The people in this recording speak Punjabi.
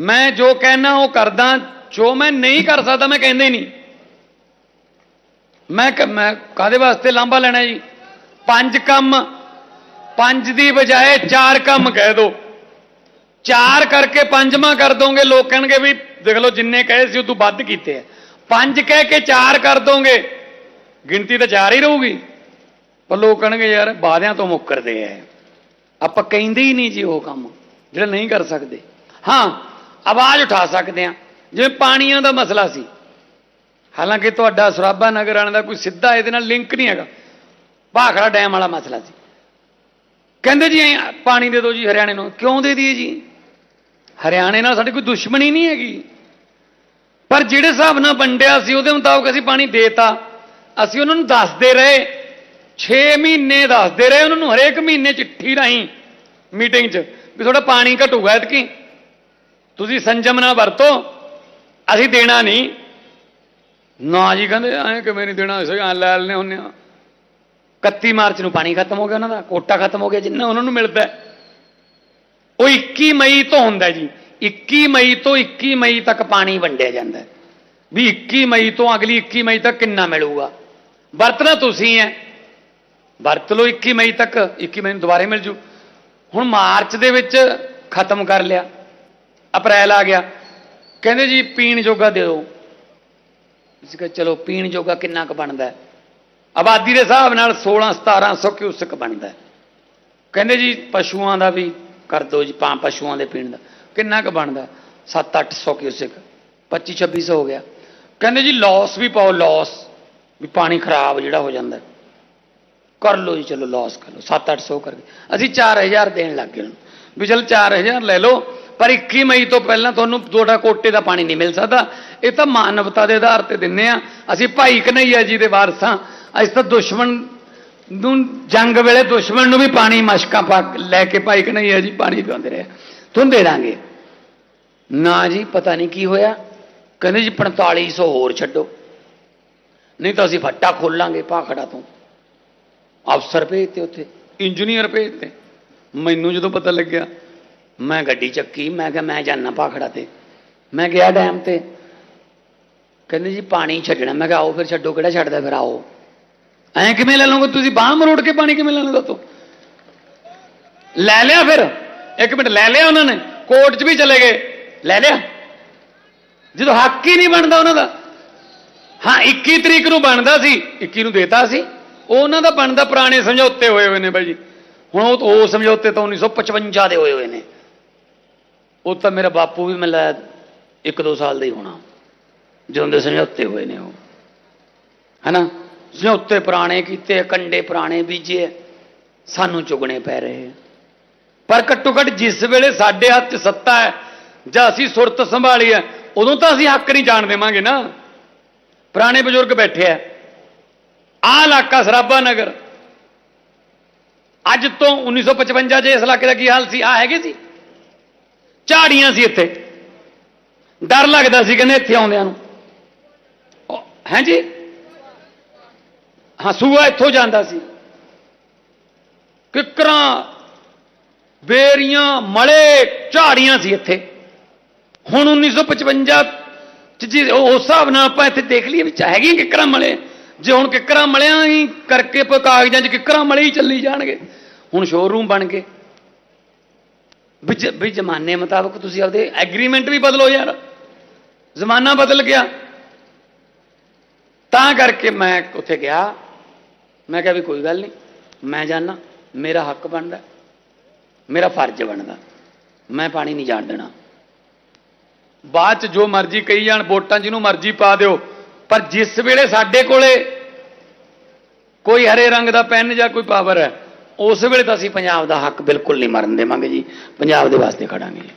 ਮੈਂ ਜੋ ਕਹਿਣਾ ਉਹ ਕਰਦਾ, ਜੋ ਮੈਂ ਨਹੀਂ ਕਰ ਸਕਦਾ, ਮੈਂ ਕਹਿੰਦਾ ਹੀ ਨਹੀਂ। ਮੈਂ ਮੈਂ ਕਾਦੇ ਵਾਸਤੇ ਲਾਂਭਾ ਲੈਣਾ ਜੀ? ਪੰਜ ਕੰਮ, ਪੰਜ ਦੀ ਬਜਾਏ ਚਾਰ ਕੰਮ ਕਹਿ ਦੋ। ਚਾਰ ਕਰਕੇ ਪੰਜਵਾਂ ਕਰ ਦੋਗੇ, ਲੋਕ ਕਹਿਣਗੇ ਵੀ ਦੇਖ ਲਓ ਜਿੰਨੇ ਕਹੇ ਸੀ ਉਹ ਤੋਂ ਵੱਧ ਕੀਤੇ ਆ। ਪੰਜ ਕਹਿ ਕੇ ਚਾਰ ਕਰ ਦੋਗੇ, ਗਿਣਤੀ ਤਾਂ ਚਾਰ ਹੀ ਰਹੂਗੀ। ਪਰ ਲੋਕ ਕਹਿਣਗੇ ਯਾਰ ਵਾਅਦਿਆਂ ਤੋਂ ਮੁੱਕਰਦੇ ਆ ਆਪਾਂ ਕਹਿੰਦੇ ਹੀ ਨਹੀਂ ਜੀ ਉਹ ਕੰਮ, ਜਿਹੜਾ ਨਹੀਂ ਕਰ ਸਕਦੇ। ਹਾਂ ਆਵਾਜ਼ ਉਠਾ ਸਕਦੇ ਆ ਜਿਵੇਂ ਪਾਣੀਆਂ ਦਾ ਮਸਲਾ ਸੀ। ਹਾਲਾਂਕਿ ਤੁਹਾਡਾ ਸਰਾਭਾ ਨਗਰ ਆਣ ਦਾ ਕੋਈ ਸਿੱਧਾ ਇਹਦੇ ਨਾਲ ਲਿੰਕ ਨਹੀਂ ਹੈਗਾ। ਭਾਖੜਾ ਡੈਮ ਵਾਲਾ ਮਸਲਾ ਸੀ। ਕਹਿੰਦੇ ਜੀ ਐਂ ਪਾਣੀ ਦੇ ਦਿਓ ਜੀ ਹਰਿਆਣੇ ਨੂੰ। ਕਿਉਂ ਦੇ ਦਈਏ ਜੀ? ਹਰਿਆਣੇ ਨਾਲ ਸਾਡੀ ਕੋਈ ਦੁਸ਼ਮਣੀ ਨਹੀਂ ਹੈਗੀ। ਪਰ ਜਿਹੜੇ ਹਿਸਾਬ ਨਾਲ ਵੰਡਿਆ ਸੀ, ਉਹਦੇ ਮੁਤਾਬਕ ਅਸੀਂ ਪਾਣੀ ਦੇਤਾ। ਅਸੀਂ ਉਹਨਾਂ ਨੂੰ ਦੱਸਦੇ ਰਹੇ। 6 ਮਹੀਨੇ ਦੱਸਦੇ ਰਹੇ। ਉਹਨਾਂ ਨੂੰ ਹਰੇਕ ਮਹੀਨੇ ਚਿੱਠੀ ਰਾਹੀਂ ਮੀਟਿੰਗ 'ਚ ਵੀ ਤੁਹਾਡਾ ਪਾਣੀ ਘਟੂਗਾ ਐਤਕੀ। ਤੁਸੀਂ ਸੰਜਮ ਨਾਲ ਵਰਤੋ, ਅਸੀਂ ਦੇਣਾ ਨਹੀਂ। ਨਾ ਜੀ ਕਹਿੰਦੇ, ਐਂ ਕਿਵੇਂ ਨਹੀਂ ਦੇਣਾ, ਅਸੀਂ ਐਂ ਲੈ ਲੈਣੇ ਹੁੰਨੇ ਆ। 31 ਮਾਰਚ ਨੂੰ ਪਾਣੀ ਖਤਮ ਹੋ ਗਿਆ ਉਹਨਾਂ ਦਾ, ਕੋਟਾ ਖਤਮ ਹੋ ਗਿਆ, ਜਿੰਨਾ ਉਹਨਾਂ ਨੂੰ ਮਿਲਦਾ ਉਹ 21 ਮਈ ਤੋਂ ਹੁੰਦਾ ਜੀ। 21 ਮਈ ਤੋਂ 21 ਮਈ ਤੱਕ ਪਾਣੀ ਵੰਡਿਆ ਜਾਂਦਾ ਵੀ 21 ਮਈ ਤੋਂ ਅਗਲੀ 21 ਮਈ ਤੱਕ ਕਿੰਨਾ ਮਿਲੂਗਾ? ਵਰਤਣਾ ਤੁਸੀਂ ਹੈ ਵਰਤ ਲਓ 21 ਮਈ ਤੱਕ 21 ਮਈ ਨੂੰ ਦੁਬਾਰੇ ਮਿਲ ਜੂ। ਹੁਣ ਮਾਰਚ ਦੇ ਵਿੱਚ ਖਤਮ ਕਰ ਲਿਆ। ਅਪ੍ਰੈਲ ਆ ਗਿਆ। ਕਹਿੰਦੇ ਜੀ, ਪੀਣ ਜੋਗਾ ਦੇ ਦਿਓ। ਅਸੀਂ ਕਿਹਾ, ਚਲੋ, ਪੀਣ ਜੋਗਾ ਕਿੰਨਾ ਕੁ ਬਣਦਾ ਆਬਾਦੀ ਦੇ ਹਿਸਾਬ ਨਾਲ 16 1700 ਕਿਊਸਕ ਬਣਦਾ ਕਹਿੰਦੇ ਜੀ, ਪਸ਼ੂਆਂ ਦਾ ਵੀ ਕਰ ਦਿਓ ਜੀ ਪਾਂ ਪਸ਼ੂਆਂ ਦੇ ਪੀਣ ਦਾ। ਕਿੰਨਾ ਕੁ ਬਣਦਾ? 7 800 ਕਿਊਸਕ। 25 2600 ਹੋ ਗਿਆ। ਕਹਿੰਦੇ ਜੀ ਲਾਸ ਵੀ ਪਾਓ ਲਾਸ ਵੀ ਪਾਣੀ ਖਰਾਬ ਜਿਹੜਾ ਹੋ ਜਾਂਦਾ ਕਰ ਲਓ ਜੀ, ਚਲੋ ਲਾਸ ਕਰ ਲਓ। 7 800 ਕਰਕੇ। ਅਸੀਂ 4000 ਦੇਣ ਲੱਗ ਗਏ ਉਹਨੂੰ। ਵੀ ਚਲ 4000 ਲੈ ਲਓ। ਪਰ 21 ਮਈ ਤੋਂ ਪਹਿਲਾਂ ਤੁਹਾਨੂੰ ਤੁਹਾਡਾ ਕੋਟੇ ਦਾ ਪਾਣੀ ਨਹੀਂ ਮਿਲ ਸਕਦਾ। ਇਹ ਤਾਂ ਮਾਨਵਤਾ ਦੇ ਆਧਾਰ ਤੇ ਦਿੰਨੇ ਆ। ਅਸੀਂ ਭਾਈ ਕਨਈਆ ਜੀ ਦੇ ਵਾਰਸਾਂ ਅਸੀਂ ਤਾਂ ਦੁਸ਼ਮਣ ਨੂੰ ਜੰਗ ਵੇਲੇ ਦੁਸ਼ਮਣ ਨੂੰ ਵੀ ਪਾਣੀ ਮਸ਼ਕਾਂ ਪਾ ਕੇ ਲੈ ਕੇ ਭਾਈ ਕਨਈਆ ਜੀ ਪਾਣੀ ਪਿਆਉਂਦੇ ਰਹੇ। ਤੁਹਾਨੂੰ ਦੇ ਦਾਂਗੇ। ਨਾ ਜੀ, ਪਤਾ ਨਹੀਂ ਕੀ ਹੋਇਆ। ਕਹਿੰਦੇ ਜੀ 4500 ਹੋਰ ਛੱਡੋ। ਨਹੀਂ ਤਾਂ ਅਸੀਂ ਫੱਟਾ ਖੋਲਾਂਗੇ ਭਾਖੜਾ ਤੋਂ। ਅਫਸਰ ਭੇਜਤੇ ਉੱਥੇ, ਇੰਜੀਨੀਅਰ ਭੇਜਤੇ। ਮੈਨੂੰ ਜਦੋਂ ਪਤਾ ਲੱਗਿਆ ਮੈਂ ਗੱਡੀ ਚੱਕੀ, ਮੈਂ ਕਿਹਾ ਮੈਂ ਜਾਣਾ ਭਾਖੜਾ ਤੇ। ਮੈਂ ਗਿਆ ਡੈਮ ਤੇ। ਕਹਿੰਦੇ ਜੀ ਪਾਣੀ ਛੱਡਣਾ। ਮੈਂ ਕਿਹਾ ਆਓ ਫਿਰ ਛੱਡੋ, ਕਿਹੜਾ ਛੱਡਦਾ ਫਿਰ ਆਓ। ਐਂ ਕਿਵੇਂ ਲੈ ਲਓਗੇ ਤੁਸੀਂ? ਬਾਹ ਮਰੋੜ ਕੇ ਪਾਣੀ ਕਿਵੇਂ ਲੈਣਾ ਦੱਸੋ ਲੈ ਲਿਆ ਫਿਰ। ਇੱਕ ਮਿੰਟ, ਲੈ ਲਿਆ ਉਹਨਾਂ ਨੇ। ਕੋਰਟ 'ਚ ਵੀ ਚਲੇ ਗਏ। ਲੈ ਲਿਆ। ਜਦੋਂ ਹੱਕ ਹੀ ਨਹੀਂ ਬਣਦਾ ਉਹਨਾਂ ਦਾ। ਹਾਂ 21 ਤਰੀਕ ਨੂੰ ਬਣਦਾ ਸੀ। 21 ਨੂੰ ਦੇਤਾ ਸੀ। ਉਹ ਉਹਨਾਂ ਦਾ ਬਣਦਾ ਪੁਰਾਣੇ ਸਮਝੌਤੇ ਹੋਏ ਹੋਏ ਨੇ ਬਾਈ ਜੀ। ਹੁਣ ਉਹ ਸਮਝੌਤੇ ਤਾਂ 1955 ਦੇ ਹੋਏ ਹੋਏ ਨੇ। ਉਹ ਤਾਂ ਮੇਰਾ ਬਾਪੂ ਵੀ ਮਿਲਿਆ ਇੱਕ ਦੋ ਸਾਲ ਦਾ ਹੀ ਹੋਣਾ। ਜਦੋਂ ਦੇ ਸਮਝੌਤੇ ਹੋਏ ਨੇ ਉਹ। ਹਨਾ? ਸਮਝੌਤੇ ਪੁਰਾਣੇ ਕੀਤੇ, ਕੰਡੇ ਪੁਰਾਣੇ ਬੀਜੇ, ਸਾਨੂੰ ਚੁਗਣੇ ਪੈ ਰਹੇ। ਆ। ਪਰ ਘੱਟੋ ਘੱਟ ਜਿਸ ਵੇਲੇ ਸਾਡੇ ਹੱਥ 'ਚ ਸੱਤਾ ਹੈ, ਜਾਂ ਅਸੀਂ ਸੁਰਤ ਸੰਭਾਲੀ ਹੈ, ਉਦੋਂ ਤਾਂ ਅਸੀਂ ਹੱਕ ਨਹੀਂ ਜਾਣ ਦੇਵਾਂਗੇ ਨਾ। ਪੁਰਾਣੇ ਬਜ਼ੁਰਗ ਬੈਠੇ ਆ। ਆਹ ਇਲਾਕਾ ਸਰਾਭਾ ਨਗਰ। ਅੱਜ ਤੋਂ 1955 ਚ ਇਸ ਇਲਾਕੇ ਦਾ ਕੀ ਹਾਲ ਸੀ? ਆ ਹੈਗੇ ਸੀ? ਝਾੜੀਆਂ ਸੀ ਇੱਥੇ। ਡਰ ਲੱਗਦਾ ਸੀ ਕਹਿੰਦੇ ਇੱਥੇ ਆਉਂਦਿਆਂ ਨੂੰ। ਉਹ- ਜੀ? ਹਾਂ, ਸੂਆ ਇੱਥੋਂ ਜਾਂਦਾ ਸੀ। ਕਿਕਰਾਂ, ਬੇਰੀਆਂ, ਮਲੇ ਝਾੜੀਆਂ ਸੀ ਇੱਥੇ। ਹੁਣ 1955 ਚ ਜੀ ਉਸ ਹਿਸਾਬ ਨਾਲ ਆਪਾਂ ਇੱਥੇ ਦੇਖ ਲਈਏ ਵੀ ਚ ਹੈਗੀਆਂ ਕਿਕਰਾਂ ਮਲੇ। ਜੇ ਹੁਣ ਕਿਕਰਾਂ ਮਲਿਆਂ ਹੀ ਕਰਕੇ ਆਪਾਂ ਕਾਗਜ਼ਾਂ 'ਚ ਕਿਕਰਾਂ ਮਲੇ ਹੀ ਚੱਲੀ ਜਾਣਗੇ। ਹੁਣ ਸ਼ੋਰੂਮ ਬਣ ਗਏ। ਵੀ ਜ਼ਮਾਨੇ ਮੁਤਾਬਕ ਤੁਸੀਂ ਆਪਦੇ ਐਗਰੀਮੈਂਟ ਵੀ ਬਦਲੋ ਯਾਰ। ਜ਼ਮਾਨਾ ਬਦਲ ਗਿਆ। ਤਾਂ ਕਰਕੇ ਮੈਂ ਉੱਥੇ ਗਿਆ। ਮੈਂ ਕਿਹਾ ਵੀ ਕੋਈ ਗੱਲ ਨਹੀਂ, ਮੈਂ ਜਾਣਾ ਮੇਰਾ ਹੱਕ ਬਣਦਾ। ਮੇਰਾ ਫਰਜ਼ ਬਣਦਾ। ਮੈਂ ਪਾਣੀ ਨਹੀਂ ਜਾਣ ਦੇਣਾ। ਬਾਅਦ ਚ ਜੋ ਮਰਜ਼ੀ ਕਹੀ ਜਾਣ, ਵੋਟਾਂ ਜਿਹਨੂੰ ਮਰਜ਼ੀ ਪਾ ਦਿਓ, ਪਰ ਜਿਸ ਵੇਲੇ ਸਾਡੇ ਕੋਲੇ ਕੋਈ ਹਰੇ ਰੰਗ ਦਾ ਪੈਨ ਜਾਂ ਕੋਈ ਪਾਵਰ ਹੈ ਉਸ ਵੇਲੇ ਤਾਂ ਅਸੀਂ ਪੰਜਾਬ ਦਾ ਹੱਕ ਬਿਲਕੁਲ ਨਹੀਂ ਮਰਨ ਦੇਵਾਂਗੇ ਜੀ। ਪੰਜਾਬ ਦੇ ਵਾਸਤੇ ਖੜਾਂਗੇ ਜੀ।